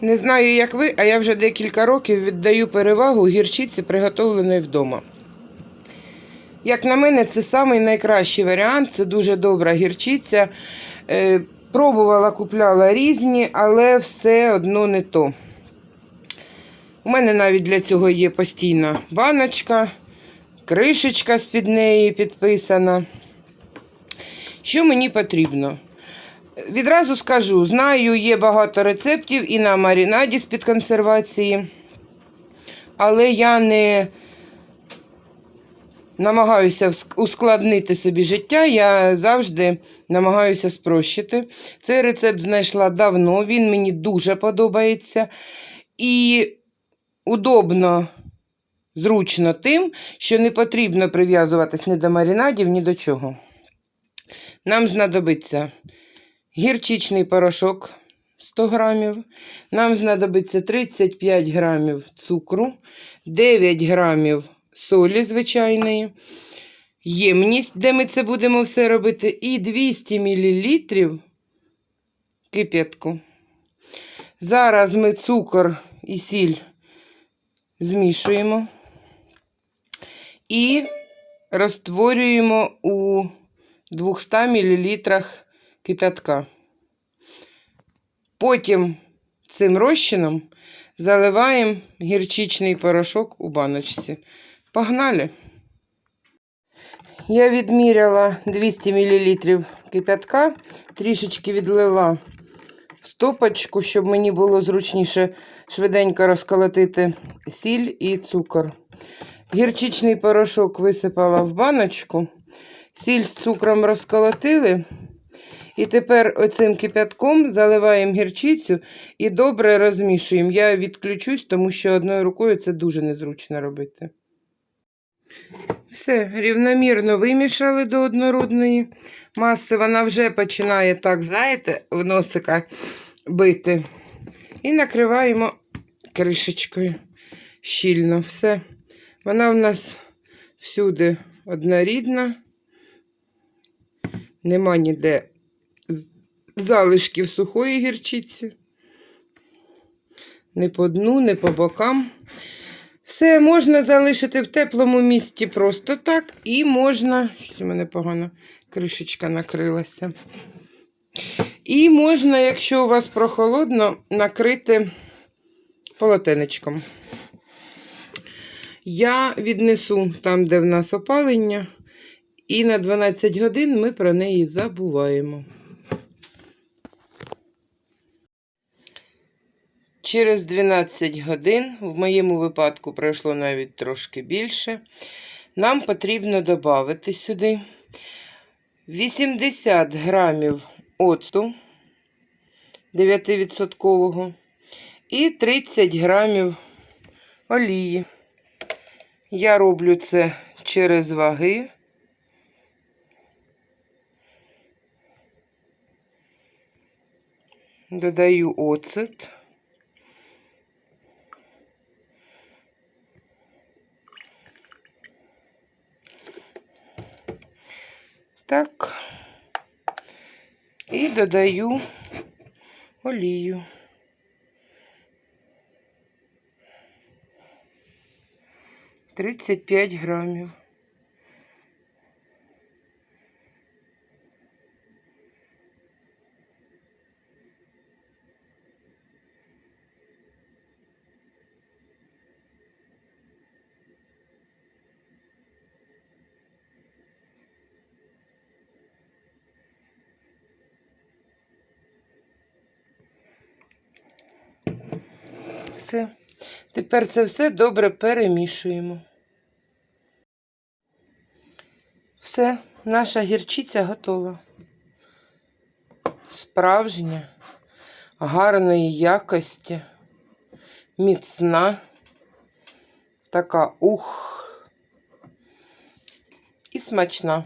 Не знаю, як ви, а я вже декілька років віддаю перевагу гірчиці, приготовленої вдома. Як на мене, це самий найкращий варіант. Це дуже добра гірчиця. Е, пробувала, купляла різні, але все одно не то. У мене навіть для цього є постійна баночка, кришечка з-під неї підписана. Що мені потрібно? Відразу скажу, знаю, є багато рецептів і на марінаді з-під консервації, але я не намагаюся ускладнити собі життя, я завжди намагаюся спрощити. Цей рецепт знайшла давно, він мені дуже подобається. І удобно, зручно тим, що не потрібно прив'язуватись ні до маринадів, ні до чого. Нам знадобиться гірчичний порошок 100 грамів. Нам знадобиться 35 грамів цукру, 9 грамів солі звичайної, ємність, де ми це будемо все робити, і 200 мл кип'ятку. Зараз ми цукор і сіль змішуємо і розтворюємо у 200 мл кип'ятка. Потім цим розчином заливаємо гірчичний порошок у баночці. Погнали! Я відміряла 200 мл кип'ятка, трішечки відлила в стопочку, щоб мені було зручніше швиденько розколотити сіль і цукор. Гірчичний порошок висипала в баночку, сіль з цукром розколотили. І тепер оцим кип'ятком заливаємо гірчицю і добре розмішуємо. Я відключусь, тому що одною рукою це дуже незручно робити. Все, рівномірно вимішали до однородної маси. Вона вже починає так, знаєте, в носика бити. І накриваємо кришечкою щільно. Все. Вона в нас всюди однорідна. Нема ніде залишків сухої гірчиці. Не по дну, не по бокам. Все можна залишити в теплому місці просто так. І можна. У мене погано кришечка накрилася. І можна, якщо у вас прохолодно, накрити полотенечком. Я віднесу там, де в нас опалення, і на 12 годин ми про неї забуваємо. Через 12 годин, в моєму випадку пройшло навіть трошки більше, нам потрібно додати сюди 80 грамів оцту 9% і 30 грамів олії. Я роблю це через ваги. Додаю оцет. Так. І додаю олію. Тридцять п'ять грамів. Все. Тепер це все добре перемішуємо. Все, наша гірчиця готова. Справжня, гарної якості, міцна, така ух і смачна.